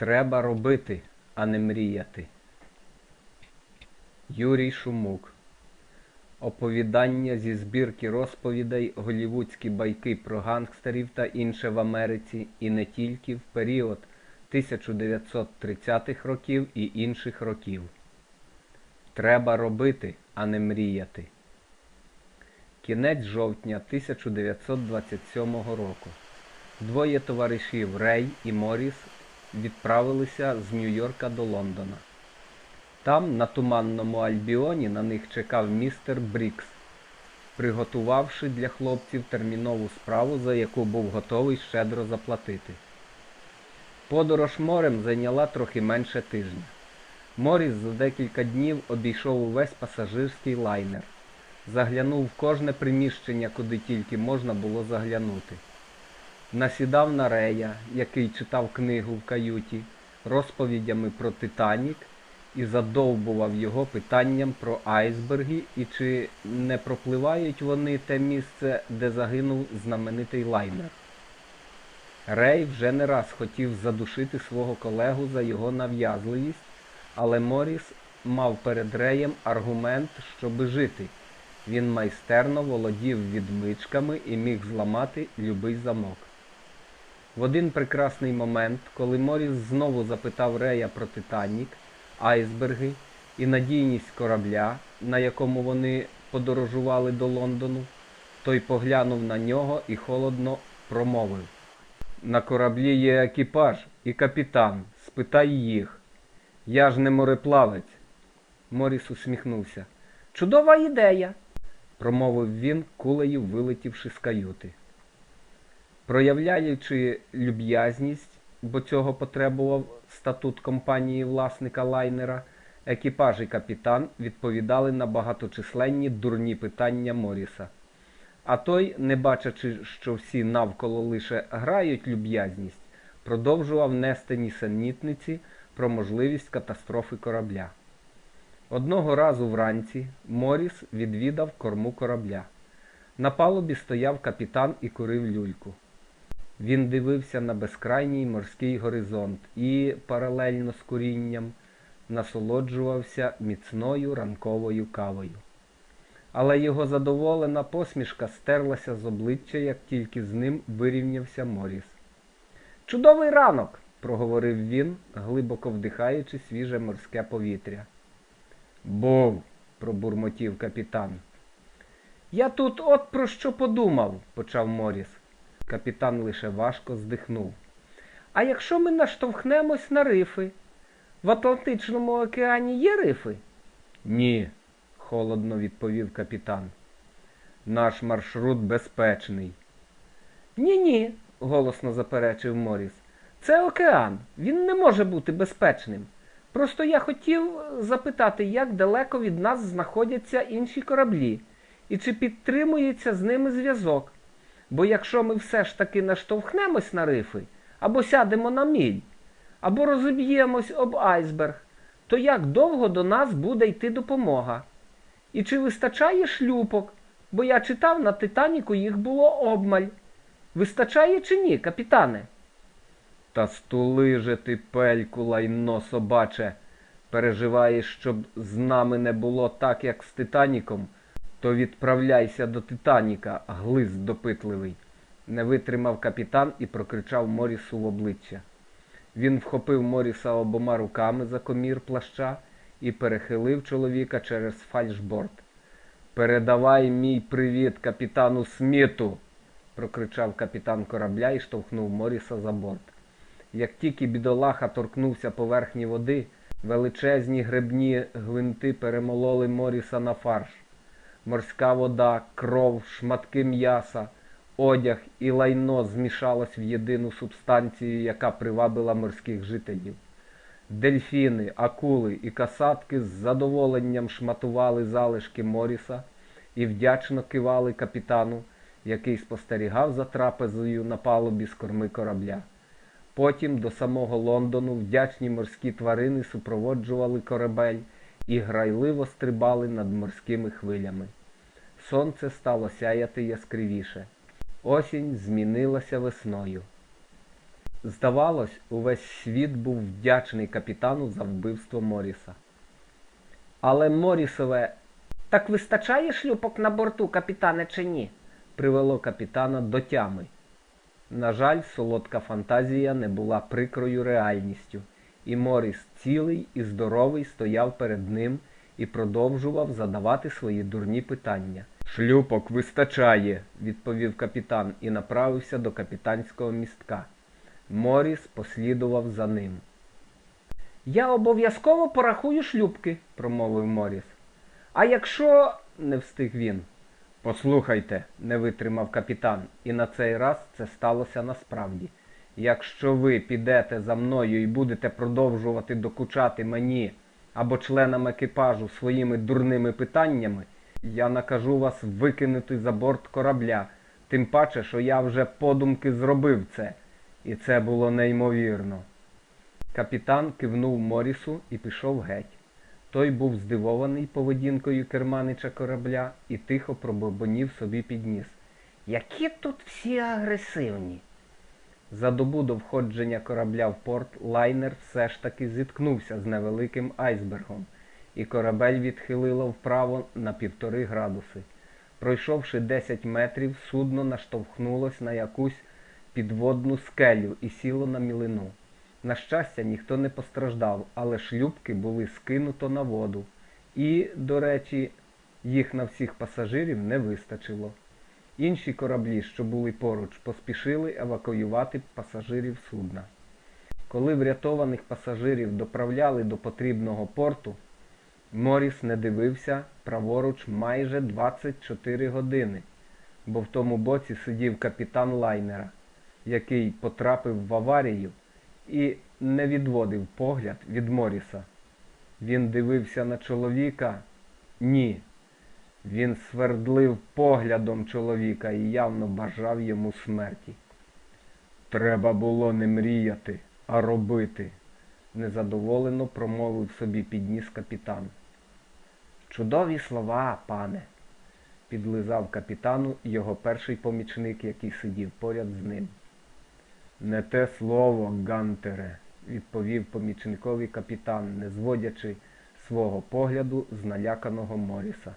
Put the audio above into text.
Треба робити, а не мріяти. Юрій Шумук. Оповідання зі збірки розповідей Голівудські байки про гангстерів та інше в Америці і не тільки в період 1930-х років і інших років. Треба робити, а не мріяти. Кінець жовтня 1927 року. Двоє товаришів Рей і Моріс відправилися з Нью-Йорка до Лондона. Там, на туманному Альбіоні, на них чекав містер Брікс, приготувавши для хлопців термінову справу, за яку був готовий щедро заплатити. Подорож морем зайняла трохи менше тижня. Моріс за декілька днів обійшов увесь пасажирський лайнер, заглянув в кожне приміщення, куди тільки можна було заглянути. Насідав на Рея, який читав книгу в каюті, розповідями про Титанік і задовбував його питанням про айсберги і чи не пропливають вони те місце, де загинув знаменитий лайнер. Рей вже не раз хотів задушити свого колегу за його нав'язливість, але Моріс мав перед Реєм аргумент, щоби жити. Він майстерно володів відмичками і міг зламати любий замок. В один прекрасний момент, коли Моріс знову запитав Рея про Титанік, айсберги і надійність корабля, на якому вони подорожували до Лондону, той поглянув на нього і холодно промовив. На кораблі є екіпаж і капітан. Спитай їх. Я ж не мореплавець. Моріс усміхнувся. Чудова ідея, промовив він, кулею вилетівши з каюти. Проявляючи люб'язність, бо цього потребував статут компанії власника лайнера, екіпаж і капітан відповідали на багаточисленні дурні питання Моріса. А той, не бачачи, що всі навколо лише грають люб'язність, продовжував нести нісенітниці про можливість катастрофи корабля. Одного разу вранці Моріс відвідав корму корабля. На палубі стояв капітан і курив люльку. Він дивився на безкрайній морський горизонт і, паралельно з курінням, насолоджувався міцною ранковою кавою. Але його задоволена посмішка стерлася з обличчя, як тільки з ним вирівнявся Моріс. Чудовий ранок, проговорив він, глибоко вдихаючи свіже морське повітря. Був, пробурмотів капітан. Я тут от про що подумав, почав Моріс. Капітан лише важко здихнув. А якщо ми наштовхнемось на рифи? В Атлантичному океані є рифи? Ні, холодно відповів капітан. Наш маршрут безпечний. Ні, ні, голосно заперечив Моріс. Це океан. Він не може бути безпечним. Просто я хотів запитати, як далеко від нас знаходяться інші кораблі, і чи підтримується з ними зв'язок. Бо якщо ми все ж таки наштовхнемось на рифи, або сядемо на міль, або розіб'ємось об айсберг, то як довго до нас буде йти допомога? І чи вистачає шлюпок? Бо я читав на Титаніку їх було обмаль. Вистачає чи ні, капітане? Та стули же ти, пельку, лайно собаче. Переживаєш, щоб з нами не було так, як з Титаніком, то відправляйся до Титаніка, глиз допитливий. Не витримав капітан і прокричав Морісу в обличчя. Він вхопив Моріса обома руками за комір плаща і перехилив чоловіка через фальшборд. Передавай мій привіт капітану Сміту, прокричав капітан корабля і штовхнув Моріса за борт. Як тільки бідолаха торкнувся поверхні води, величезні гребні гвинти перемололи Моріса на фарш. Морська вода, кров, шматки м'яса, одяг і лайно змішалось в єдину субстанцію, яка привабила морських жителів. Дельфіни, акули і касатки з задоволенням шматували залишки Моріса і вдячно кивали капітану, який спостерігав за трапезою на палубі з корми корабля. Потім до самого Лондону вдячні морські тварини супроводжували корабель і грайливо стрибали над морськими хвилями. Сонце стало сяяти яскравіше. Осінь змінилася весною. Здавалось, увесь світ був вдячний капітану за вбивство Моріса. Але Морісове так вистачає шлюпок на борту, капітане, чи ні? привело капітана до тями. На жаль, солодка фантазія не була прикрою реальністю, і Моріс цілий і здоровий стояв перед ним і продовжував задавати свої дурні питання. Шлюпок вистачає, відповів капітан і направився до капітанського містка. Моріс послідував за ним. Я обов'язково порахую шлюбки, промовив Моріс. А якщо. не встиг він. Послухайте, не витримав капітан, і на цей раз це сталося насправді. Якщо ви підете за мною і будете продовжувати докучати мені або членам екіпажу своїми дурними питаннями, я накажу вас викинути за борт корабля, тим паче, що я вже подумки зробив це, і це було неймовірно. Капітан кивнув Морісу і пішов геть. Той був здивований поведінкою керманича корабля і тихо пробобонів собі під ніс. Які тут всі агресивні. За добу до входження корабля в порт лайнер все ж таки зіткнувся з невеликим айсбергом, і корабель відхилило вправо на півтори градуси. Пройшовши 10 метрів, судно наштовхнулось на якусь підводну скелю і сіло на мілину. На щастя, ніхто не постраждав, але шлюбки були скинуто на воду. І, до речі, їх на всіх пасажирів не вистачило. Інші кораблі, що були поруч, поспішили евакуювати пасажирів судна. Коли врятованих пасажирів доправляли до потрібного порту, Моріс не дивився праворуч майже 24 години, бо в тому боці сидів капітан лайнера, який потрапив в аварію і не відводив погляд від Моріса. Він дивився на чоловіка? Ні. Він свердлив поглядом чоловіка і явно бажав йому смерті. Треба було не мріяти, а робити, незадоволено промовив собі підніс капітан. Чудові слова, пане, підлизав капітану його перший помічник, який сидів поряд з ним. Не те слово, Гантере, відповів помічниковий капітан, не зводячи свого погляду з наляканого Моріса.